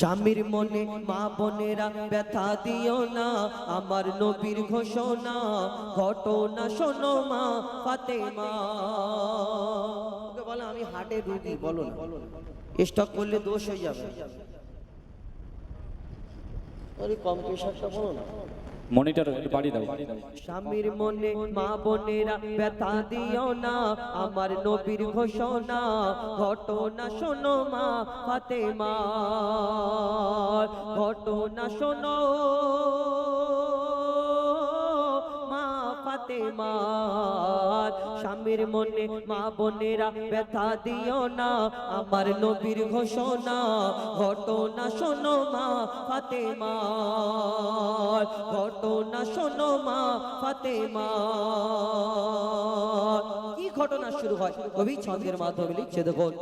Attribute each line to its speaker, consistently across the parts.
Speaker 1: স্বামীর মনে মা বোনেরা ব্যথা দিও না, আমার নবীর ঘোষণা, ঘটনা শোনো মা পাতে মা বলো, আমি হাটে রুগী, বলো না। স্টক করলে দোষ হয়ে যাবে। কম প্রেশারটা বলো না।
Speaker 2: মনিটর বাড়ি দাও।
Speaker 1: স্বামীর মনে, মা বোনেরা ব্যথা দিও না, আমার নবীর ঘোষণা, ঘটনা শোনো মা ফাতেমা ঘটনা শোনো। ফাতেমা, স্বামীর মনে মা বোনেরা ব্যথা দিও না। আমার নবীর ঘোষণা, ঘটনা শোনো মা ফাতেমা, ঘটনা শোনো মা ফাতেমা। কি ঘটনা শুরু হয়? কবি ছন্দের মাধ্যমে লিখছে দেখুন।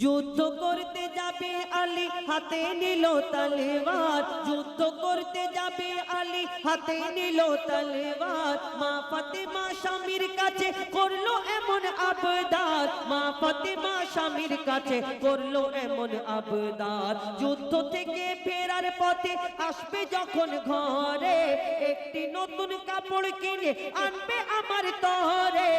Speaker 1: যুদ্ধ করতে যাবে আলী, হাতে নিল তলোয়ার যুদ্ধ করতে যাবে আলী, হাতে নিল তলোয়ার মা ফাতেমা স্বামীর কাছে করল এমন আবদার। মা ফাতেমা স্বামীর কাছে করল এমন আবদার। যুদ্ধ থেকে ফেরার পথে আসবে যখন ঘরে একটি নতুন কাপড় কিনে আনবে আমার তরে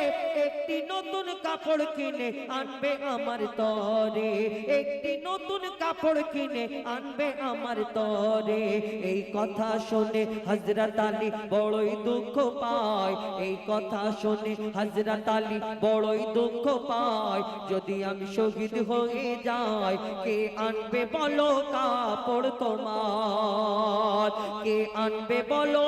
Speaker 1: একটি নতুন কাপড় কিনে আনবে আমার তরে একটি নতুন কাপড় কিনে আনবে আমার তরে এই কথা শুনে হজরত আলী বড়ই দুঃখ পায়। এই কথা শুনে হজরত আলী বড়ই দুঃখ পায়। যদি আমি শহীদ হয়ে যাই, কে আনবে বলো কাপড় তোমার? কে আনবে বলো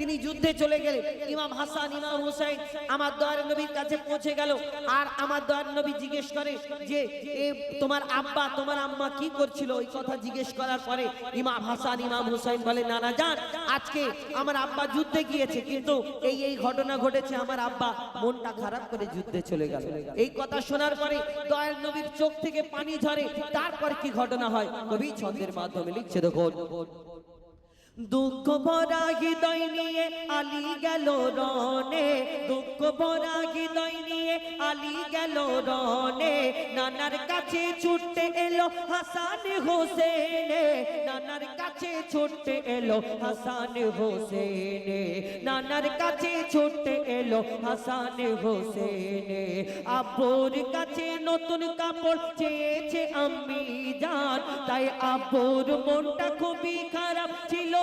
Speaker 3: তিনি যুদ্ধে চলে গেলেন। ইমাম হাসান, ইমাম হুসাইন আমার দয়ার নবীর কাছে পৌঁছে গেল। আর আমার দয়ার নবী জিজ্ঞেস করে যে তোমার আব্বা, তোমার আম্মা কি করছিল? ওই কথা জিজ্ঞেস করার পরে ইমাম হাসান, ইমাম হুসাইন বলে নানা যান, আজকে আমার আব্বা যুদ্ধে গিয়েছে, কিন্তু এই এই ঘটনা ঘটেছে, আমার আব্বা মনটা খারাপ করে যুদ্ধে চলে গেল। এই কথা শোনার পরে দয়ার নবীর চোখ থেকে পানি ঝরে। তারপর কি ঘটনা হয়? কবি ছন্দের মাধ্যমে লিখছে, দেখুন।
Speaker 1: দুঃখ ভরা হৃদয় নিয়ে আলি গেল রনে দুঃখ ভরা হৃদয় নিয়ে আলী গেল রনে নানার কাছে ছুটতে এলো হাসান হোসেনে। নানার কাছে ছুটতে এলো হাসান হোসেনে। নানার কাছে ছুটতে এলো হাসান হোসেনে। আব্বুর কাছে নতুন কাপড় চেয়েছে আমি জান। তাই আব্বুর মনটা খুবই খারাপ ছিল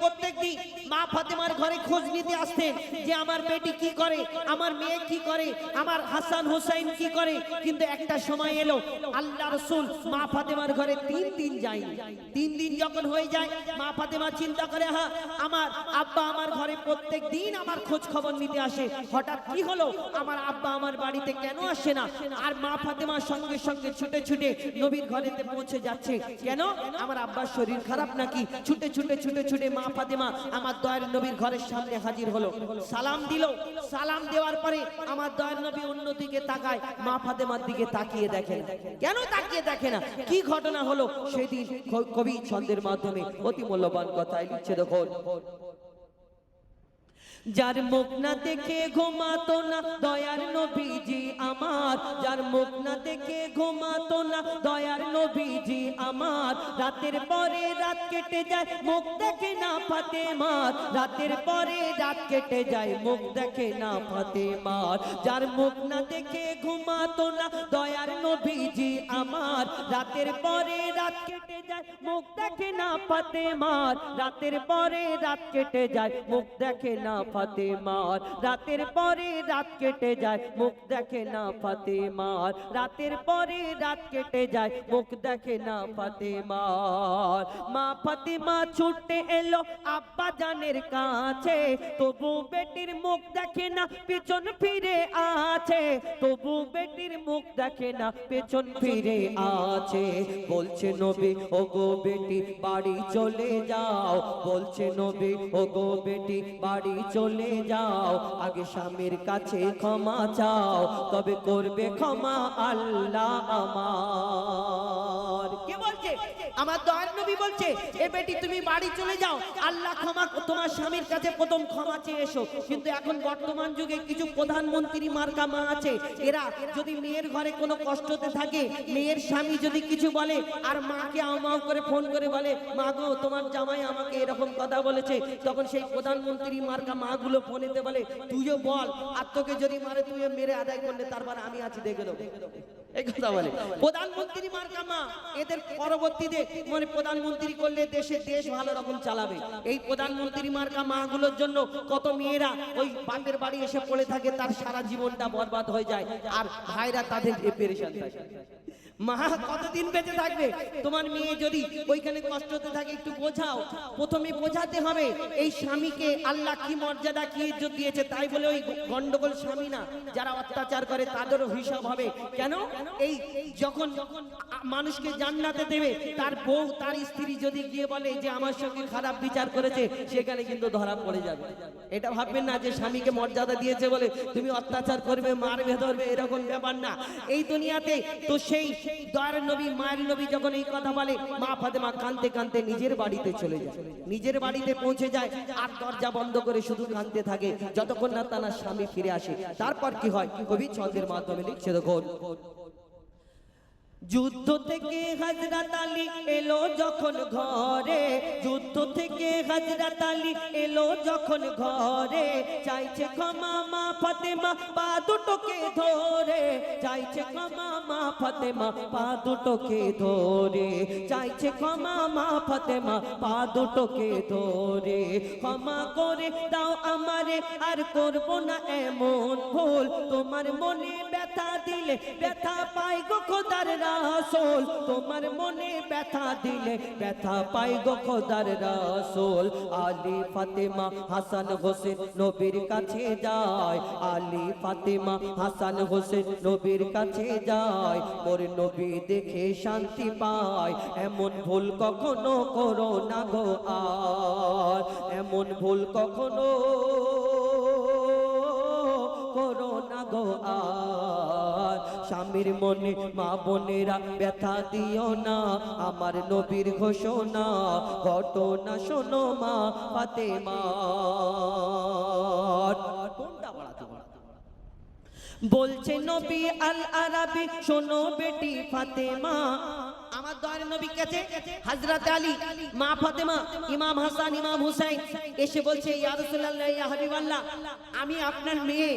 Speaker 3: প্রত্যেকদিন মা ফাতেমার ঘরে খোঁজ নিতে আসতেন যে আমার বেটি কি করে, আমার মেয়ে কি করে, আমার হাসান হোসাইন কি করে। কিন্তু একটা সময় এলো, আল্লাহ রসুল মা ফাতেমার ঘরে তিন দিন যাই তিন দিন যখন হয়ে যায়, মা ফাতেমা চিন্তা করে আমার আব্বা আমার ঘরে প্রত্যেক দিন আমার খোঁজ খবর নিতে আসে। হঠাৎ কি হলো? আমার আব্বা আমার বাড়িতে কেন আসে না? আর মা ফাতেমার সঙ্গে সঙ্গে ছুটে ছুটে নবীর ঘরেতে পৌঁছে যাচ্ছে। কেন? আমার আব্বার শরীর খারাপ নাকি? ছুটে ছুটে ছুটে ছুটে মা ফাতেমা আমার দয়ার নবীর ঘরের সামনে হাজির হলো। সালাম দিল। সালাম দেওয়ার পরে আমার দয়ার নবী অন্যদিকে তাকায়, মা ফাতেমার দিকে তাকিয়ে দেখে না। কেন তাকিয়ে দেখে না? কি ঘটনা হলো? সেদিন কবি ছন্দের মাধ্যমে অতি মূল্যবান কথায় লিখছে দেখুন।
Speaker 4: যার মুখ না দেখে ঘুমাতো না, দয়ার নবীজি আমার। যার মুখ না দেখে ঘুমাতো না, দয়ার নবীজি আমার। রাতের পরে রাত কেটে যায়, মুখ দেখে না ফাতে মার রাতের পরে রাত কেটে যায়, মুখ দেখে না ফাতে মার যার মুখ না দেখে ঘুমাতো না, দয়ার নবীজি আমার। রাতের পরে রাত কেটে যায়, মুখ দেখে না ফাতে মার রাতের পরে রাত কেটে যায়, মুখ দেখে না ফাতে মার রাতের পরে রাত কেটে যায়, মুখ দেখে না ফাতে মার রাতের পরে রাত কেটে যায়, মুখ দেখে না ফাতে মার মা ফাতেমা ছুটে এলো আব্বা জানের কাছে। তবু বেটির মুখ দেখে না পেছন ফিরে আছে। তবু বেটির মুখ দেখে না পেছন ফিরে আছে। বলছে, নবী ও গো বেটি, বাড়ি চলে যাও। বলছে, নবী ও গো বেটি, বাড়ি চলে যাও। আগে স্বামীর কাছে ক্ষমা চাও তবে করবে ক্ষমা আল্লাহ আমার। বলছে,
Speaker 1: আমার দয়ার নবী বলছে, এ বেটি, তুমি বাড়ি চলে যাও। আল্লাহ ক্ষমা তোমার স্বামীর কাছে প্রথম ক্ষমা চেয়ে এসো। কিন্তু এখন বর্তমান যুগে কিছু প্রধানমন্ত্রী মার্কা মা আছে। এরা যদি মেয়ের ঘরে কোনো কষ্টতে থাকে, মেয়ের স্বামী যদি কিছু বলে, আর মাকে আমাও করে ফোন করে বলে, মা গো, তোমার জামাই আমাকে এরকম কথা বলেছে। তখন সেই প্রধানমন্ত্রী মার্কা মাগুলো ফোনেতে বলে, তুইও বল, আর তোকে যদি মারে, তুইও মেরে আদায় করলে, তারপর আমি আছি, দেখে দেবো। এই কথা বলে। প্রধানমন্ত্রী মার্কা মা, এদের পরবর্তীতে মানে প্রধানমন্ত্রী করলে দেশে দেশ ভালো রকম চালাবে। এই প্রধানমন্ত্রী মার্কা মাগুলোর জন্য কত মেয়েরা ওই বাপের বাড়ি এসে পড়ে থাকে, তার সারা জীবনটা বরবাদ হয়ে যায়। আর ভাইরা তাদের পেরেশান থাকে। মা, কতদিন বেঁচে থাকবে? তোমার মেয়ে যদি ওইখানে কষ্টতে থাকে, একটু বোঝাও। প্রথমে বোঝাতে হবে, এই স্বামীকে আল্লাহ কি মর্যাদা, কি ইজ্জত দিয়েছে, তাই বলে ওই গন্ডগোল স্বামী না। যারা অত্যাচার করে, তাদেরও হিসাব হবে। কেন? এই যখন মানুষকে জান্নাতে দেবে, তার বউ, তার স্ত্রী যদি গিয়ে বলে যে, আমার সঙ্গে খারাপ বিচার করেছে, সেখানে কিন্তু ধরা পড়ে যাবে। এটা ভাববেন না যে, স্বামীকে মর্যাদা দিয়েছে বলে, তুমি অত্যাচার করবে মারবে ধরবে এরকম ব্যাপার না। এই দুনিয়াতে তো সেই দয়ার নবী, মায়ের নবী যখন এই কথা বলে, মা ফাতেমা কানতে কানতে নিজের বাড়িতে চলে যায়। নিজের বাড়িতে পৌঁছে যায় আর দরজা বন্ধ করে শুধু কানতে থাকে। যতক্ষণ না তার স্বামী ফিরে আসে, তারপর কি হয়? কবি ছন্দের মাধ্যমে লিখছে, দেখুন। যুদ্ধ থেকে হজরত আলী এলো যখন ঘরে, যুদ্ধ থেকে হজরত আলী এলো যখন ঘরে, চাইছে ক্ষমা মা ফাতেমা, পা দুটোকে ধরে, চাইছে ক্ষমা মা ফাতেমা, পা দুটোকে ধরে, চাইছে ক্ষমা মা ফাতেমা, পা দুটোকে ধরে, ক্ষমা করে দাও আমারে, আর করব না এমন ভুল, তোমার মনে ব্যথা দিলে ব্যথা পাই গো খোদার রাসোল, তোমার মনে ব্যথা দিলে ব্যথা পাই গো খোদার রাসোল। আলী ফাতেমা হাসান হোসেন নবীর কাছে যায়, আলী ফাতেমা হাসান হোসেন নবীর কাছে যায়, মোর নবী দেখে শান্তি পায়, এমন ভুল কখনো করো না গো আর, এমন ভুল কখনো করো না গো আর। স্বামীর মনে মা বোনেরা ব্যথা দিও না, আমার নবীর ঘোষণা, ঘটনা শোনো মা পাতে মা বলছে নবী আল আরাবি শোনো বেটি ফাতেমা। আমার দয়ার নবী কাছে হযরত আলী, মা ফাতেমা, ইমাম হাসান, ইমাম হুসাইন এসে বলছে, ইয়া রাসূলুল্লাহ, ইয়া হাবিবাল্লাহ, আমি আপনার মেয়ে,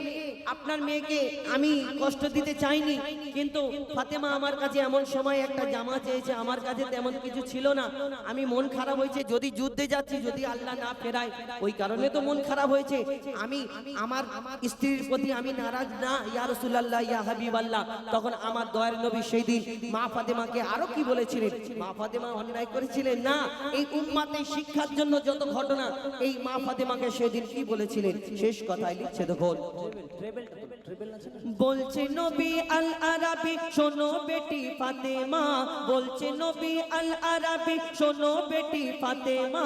Speaker 1: আপনার মেয়েকে আমি কষ্ট দিতে চাইনি, কিন্তু ফাতেমা আমার কাছে এমন সময় একটা জামা চেয়েছে, আমার কাছে তেমন কিছু ছিল না। আমি মন খারাপ হয়েছে, যদি যুদ্ধে যাচ্ছি, যদি আল্লাহ না ফেরায়, ওই কারণে তো মন খারাপ হয়েছে। আমি, আমার স্ত্রীর প্রতি আমি নারাজ না, ইয়া রাসূলুল্লাহ, ইয়া হাবিবাল্লাহ। তখন আমার দয়ার নবী সেই দিন মা ফাতেমাকে আরও কি বলেছিলেন, মা ফাতেমা অন্যায় করেছিলেন না? এই উম্মাতের শিক্ষার জন্য যত ঘটনা, এই মা ফাতেমাকে সেদিন কি বলেছিলেন? শেষ কথায় লিখছে, দেখুন। বলছে, নবী আল আরাবি শোনো বেটি ফাতেমা। বলছে, নবী আল আরাবি শোনো বেটি ফাতেমা।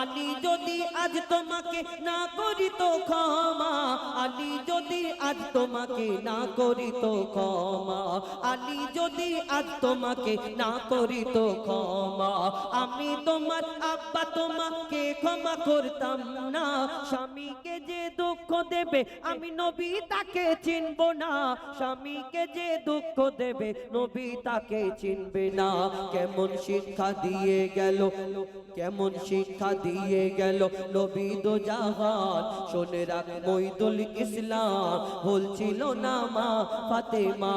Speaker 1: আলী যদি আজ তোমাকে না করি তো ক্ষমা। আলী যদি আজ তোমাকে না করি তো ক্ষমা। আলী যদি আজ তোমাকে না করি তো ক্ষমা। আমি তোমার আব্বা তোমাকে ক্ষমা করতাম না। স্বামীকে যে দুঃখ দেবে, আমি নবী তাকে চিনব না। স্বামীকে যে দুঃখ দেবে, নবী তাকে চিনবে না। কেমন শিক্ষা দিয়ে গেল, কেমন শিক্ষা দিয়ে গেল নবী দো জাহান। শোনে রাখ মইদুল ইসলাম বলছিল না মা ফাতেমা।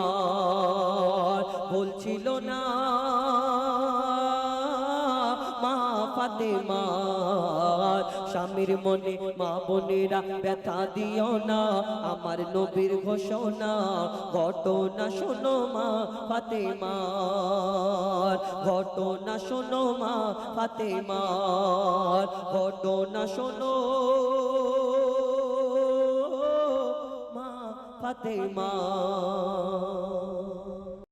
Speaker 1: বলছিল না মা ফাতেমা, স্বামীর মনে মা বোনেরা ব্যথা দিও না, আমার নবীর ঘোষণা, ঘটনা শোনো মা ফাতেমা, ঘটনা শোনো মা ফাতেমা, ঘটনা শোনো মা ফাতেমা।